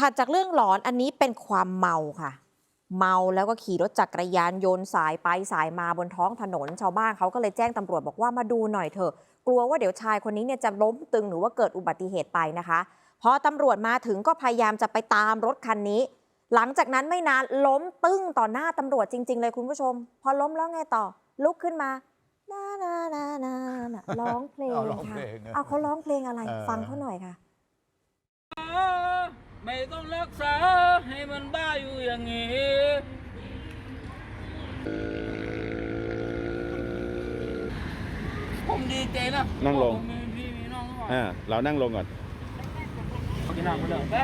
ถัดจากเรื่องหลอนอันนี้เป็นความเมาค่ะ เมาแล้วก็ขี่รถจักรยานยนต์สายไปสายมาบนท้องถนน ชาวบ้านเขาก็เลยแจ้งตำรวจบอกว่ามาดูหน่อยเถอะ กลัวว่าเดี๋ยวชายคนนี้เนี่ยจะล้มตึงหรือว่าเกิดอุบัติเหตุไปนะคะพอตำรวจมาถึงก็พยายามจะไปตามรถคันนี้ หลังจากนั้นไม่นานล้มตึ้งต่อหน้าตำรวจจริง ๆ เลยคุณผู้ชม พอล้มแล้วไงต่อ ลุกขึ้นมานานานานานาร้องเพลงเอาร้องค่ะเพลงอะเอาเขาร้องเพลงอะไรเออฟังเขาหน่อยค่ะ ไม่ต้องรักษาให้มันบ้าอยู่อย่างนี้ผมดีใจนะนั่งลง ผมมีพี่มีน้องก่อนอ่าเรานั่งลงก่อน กินน้ำไปเลยไป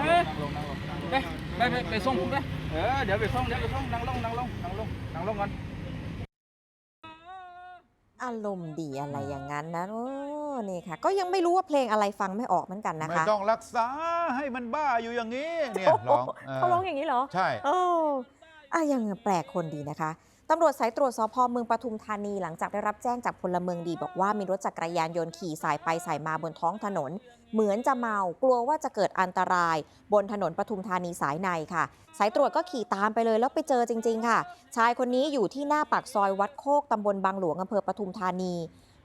ไปไปไปไปส่งผมไปเออเดี๋ยวไปส่งเดี๋ยวไปส่งนั่งลงนั่งลงนั่งลงนั่งลงก่อน อารมณ์ดีอะไรอย่างนั้นนะโอ้ นี่ค่ะ ก็ยังไม่รู้ว่าเพลงอะไรฟังไม่ออกเหมือนกันนะไม่คะต้องรักษาให้มันบ้าอยู่อย่างนี้เนี่ยร้องเขาร้องอย่างนี้เหรอ ใช่โอ้อะยังแปลกคนดีนะคะตำรวจสายตรวจสพเมืองปทุมธานีหลังจากได้รับแจ้งจากพลเมืองดี บอกว่ามีรถจักรยานยนต์ขี่สายไปสายมาบนท้องถนน เหมือนจะเมากลัวว่าจะเกิดอันตราย บนถนนปทุมธานีสายในค่ะ สายตรวจก็ขี่ตามไปเลยแล้วไปเจอจริง ๆ ค่ะ ชายคนนี้อยู่ที่หน้าปากซอยวัดโคกตำบลบางหลวงอำเภอปทุมธานี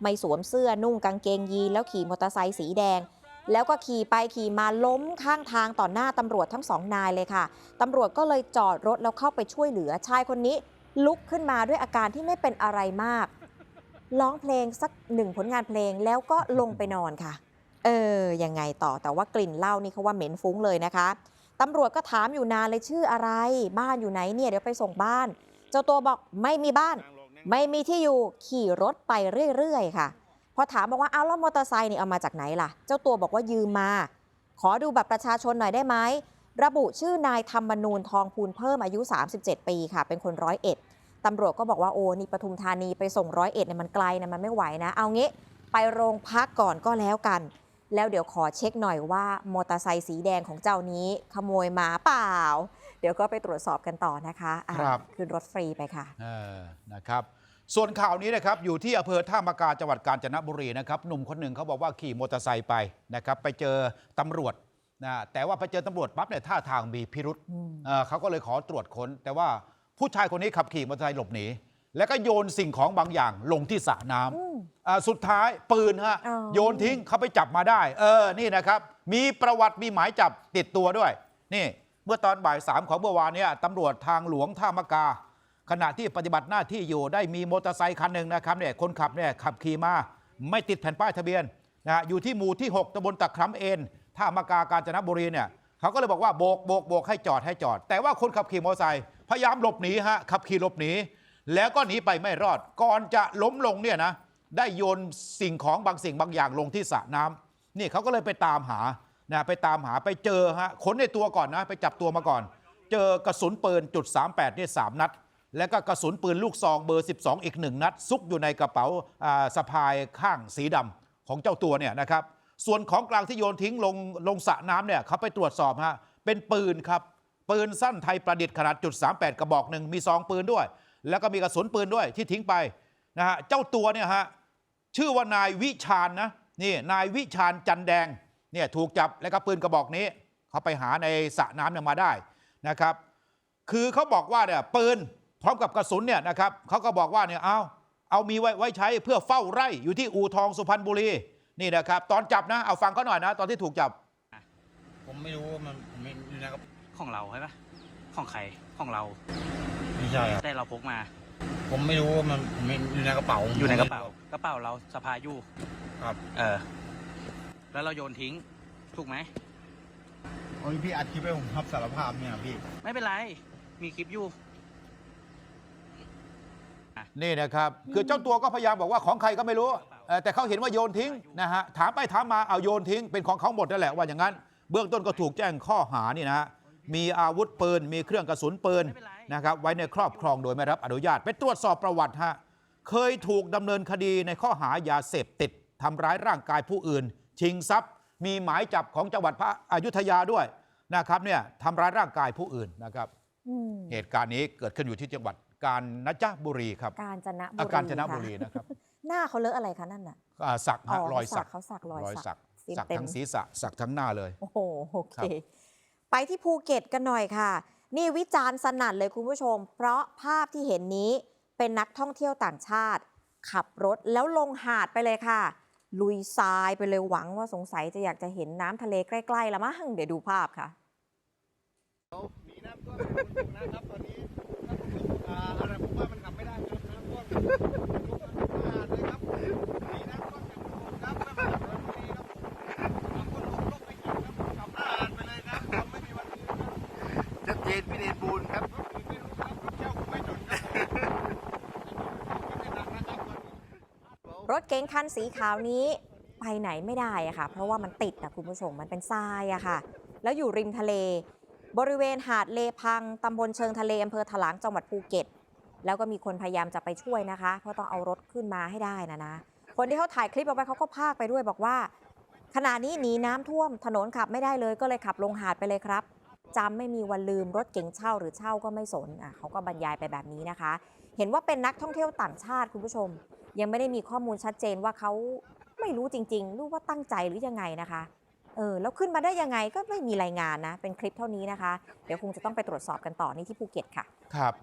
ไม่สวมเสื้อนุ่งกางเกงยีนแล้วขี่มอเตอร์ไซค์สีแดง แล้วก็ขี่ไปขี่มาล้มข้างทางต่อหน้าตำรวจทั้งสองนายเลยค่ะตำรวจก็เลยจอดรถแล้วเข้าไปช่วยเหลือชายคนนี้ ลุกขึ้นมาด้วยอาการที่ไม่เป็นอะไรมากร้องเพลงสักหนึ่งผลงานเพลงแล้วก็ลงไปนอนค่ะ เออ ยังไงต่อแต่ว่ากลิ่นเหล้านี่เขาว่าเหม็นฟุ้งเลยนะคะตำรวจก็ถามอยู่นานเลยชื่ออะไร บ้านอยู่ไหนเนี่ยเดี๋ยวไปส่งบ้าน เจ้าตัวบอกไม่มีบ้าน ไม่มีที่อยู่ขี่รถไปเรื่อยๆ ค่ะ พอถามบอกว่าเอาแล้วมอเตอร์ไซค์นี่เอามาจากไหนล่ะ เจ้าตัวบอกว่ายืมมา ขอดูบัตรประชาชนหน่อยได้ไหม ระบุชื่อนายธรรมนูญทองพูนเพิ่มอายุ 37 ปีค่ะ เป็นคนร้อยเอ็ดตำรวจก็บอกว่าโอ้นี่ปทุมธานีไปส่งร้อยเอ็ดเนี่ยมันไกลนะมันไม่ไหวนะ เอางี้ไปโรงพักก่อนก็แล้วกัน แล้วเดี๋ยวขอเช็คหน่อยว่ามอเตอร์ไซค์สีแดงของเจ้านี้ขโมยมาเปล่า เดี๋ยวก็ไปตรวจสอบกันต่อนะคะอะครับ ขึ้นรถฟรีไปค่ะ เออนะครับ ส่วนข่าวนี้นะครับอยู่ที่อำเภอท่ามากาจังหวัดกาญจนบุรีนะครับหนุ่มคนหนึ่งเขาบอกว่าขี่มอเตอร์ไซค์ไปนะครับไปเจอตำรวจนะแต่ว่าไปเจอตำรวจปั๊บเนี่ยท่าทางมีพิรุษอืม เอ่อเขาก็เลยขอตรวจค้น แต่ว่าผู้ชายคนนี้ขับขี่มอเตอร์ไซค์หลบหนี แล้วก็โยนสิ่งของบางอย่างลงที่สระน้ำอืมอ่าสุดท้ายปืนฮะ อ๋อ โยนทิ้งเขาไปจับมาได้ เออนี่นะครับ มีประวัติมีหมายจับติดตัวด้วย นี่ เมื่อตอนบ่ายสามของเมื่อวานเนี้ตำรวจทางหลวงท่ามะกา ขณะที่ปฏิบัติหน้าที่อยู่ได้มีมอเตอร์ไซค์คันหนึ่งนะครับเนี่ยคนขับเนี่ยขับขี่มา ไม่ติดแผ่นป้ายทะเบียนนะฮะอยู่ที่หมู่ที่ 6ตำบลตะคร้ำเอ็นท่ามะกากาญจนบุรีเนี่ยเขาก็เลยบอกว่าโบกโบกโบกให้จอดให้จอด แต่ว่าคนขับขี่มอเตอร์ไซค์พยายามหลบหนีฮะขับขี่หลบหนี แล้วก็หนีไปไม่รอด ก่อนจะล้มลงเนี่ยนะ ได้โยนสิ่งของบางสิ่งบางอย่างลงที่สระน้ำนี่เขาก็เลยไปตามหานะไปตามหาไปเจอฮะค้นในตัวก่อนนะ ไปจับตัวมาก่อน เจอกระสุนปืนจุด38เนี่ยสามนัด แล้วก็กระสุนปืนลูกซองเบอร์ 12 อีกหนึ่งนัด ซุกอยู่ในกระเป๋าสะพายข้างสีดำของเจ้าตัวเนี่ยนะครับส่วนของกลางที่โยนทิ้งลงลงสระน้ำเนี่ยเขาไปตรวจสอบฮะเป็นปืนครับปืนสั้นไทยประดิษฐ์ขนาดจุด38 กระบอกหนึ่งมีซองปืนด้วย แล้วก็มีกระสุนปืนด้วยที่ทิ้งไปนะฮะเจ้าตัวเนี่ยฮะชื่อว่านายวิชาญนะนี่นายวิชาญจันแดงเนี่ยถูกจับแล้วก็ปืนกระบอกนี้ เขาไปหาในสระน้ำเนี่ยมาได้นะครับ คือเขาบอกว่าเนี่ยปืนพร้อมกับกระสุนเนี่ยนะครับเขาก็บอกว่าเนี่ยเอาเอามีไว้ไว้ใช้เพื่อเฝ้าไร่อยู่ที่อู่ทองสุพรรณบุรีนี่นะครับ ตอนจับนะเอาฟังเขาหน่อยนะ ตอนที่ถูกจับ ผมไม่รู้ว่ามันมันอยู่ในกระเป๋าของเราใช่ปะของใคร ของเรา ไม่ใช่ครับ แต่เราพกมา ผมไม่รู้ว่ามันมันอยู่ในกระเป๋าอยู่ในกระเป๋า กระเป๋าเราสะพายอยู่ ครับเออ แล้วเราโยนทิ้ง ถูกไหม โอ้ยพี่อัดคลิปให้ผมรับสารภาพเนี่ยพี่ ไม่เป็นไร มีคลิปอยู่ นี่นะครับ คือเจ้าตัวก็พยายามบอกว่าของใครก็ไม่รู้เอ่อแต่เขาเห็นว่าโยนทิ้งนะฮะถามไปถามมาเอาโยนทิ้งเป็นของเขาหมดนั่นแหละว่าอย่างนั้น เบื้องต้นก็ถูกแจ้งข้อหานี่นะฮะ มีอาวุธปืน มีเครื่องกระสุนปืนไม่เป็นไรนะครับไว้ในครอบครองโดยไม่รับอนุญาต ไปตรวจสอบประวัติฮะเคยถูกดำเนินคดีในข้อหายาเสพติดทำร้ายร่างกายผู้อื่น ชิงทรัพย์ มีหมายจับของจังหวัดพระอยุธยาด้วยนะครับเนี่ยทำร้ายร่างกายผู้อื่นนะครับอืมเหตุการณ์นี้เกิดขึ้นอยู่ที่จังหวัดกาญจนบุรีครับกาญจนบุอารีการจนบุรีค่ะนะครับหน้าเขาเลอะอะไรคะนั่นน่ะอ่าสักฮะอ๋อรอยสักเขาสักรอยสักสักสีสักเต็มทั้งศีรษะสักทั้งหน้าเลย โอ้โหโอเคครับ ไปที่ภูเก็ตกันหน่อยค่ะ นี่วิจารณ์สนั่นเลยคุณผู้ชม เพราะภาพที่เห็นนี้เป็นนักท่องเที่ยวต่างชาติ ขับรถแล้วลงหาดไปเลยค่ะ ลุยทรายไปเลยหวังว่าสงสัยจะอยากจะเห็นน้ำทะเลใกล้ๆละมั้งเดี๋ยวดูภาพค่ะมีน้ำท่วมนะครับตอนนี้ ชัดเจนพี่เดชบูลครับรถอื่นไม่รู้ครับรถเก๋งคันสีขาวนี้ไปไหนไม่ได้อะค่ะ เพราะว่ามันติดนะคุณผู้ชมมันเป็นทรายอะค่ะ แล้วอยู่ริมทะเล บริเวณหาดเลพังตำบลเชิงทะเลอำเภอถลางจังหวัดภูเก็ต แล้วก็มีคนพยายามจะไปช่วยนะคะ เพราะต้องเอารถขึ้นมาให้ได้นะนะ คนที่เขาถ่ายคลิปเอาไว้เขาก็พากไปด้วยบอกว่าขณะนี้หนีน้ำท่วมถนนขับไม่ได้เลยก็เลยขับลงหาดไปเลยครับ จำไม่มีวันลืมรถเก๋งเช่าหรือเช่าก็ไม่สนอะเขาก็บรรยายไปแบบนี้นะคะ เห็นว่าเป็นนักท่องเที่ยวต่างชาติคุณผู้ชม ยังไม่ได้มีข้อมูลชัดเจนว่าเขาไม่รู้จริงๆรู้ว่าตั้งใจหรือยังไงนะคะเออแล้วขึ้นมาได้ยังไงก็ไม่มีรายงานนะ เป็นคลิปเท่านี้นะคะ เดี๋ยวคงจะต้องไปตรวจสอบกันต่อนี่ที่ภูเก็ตค่ะ ครับ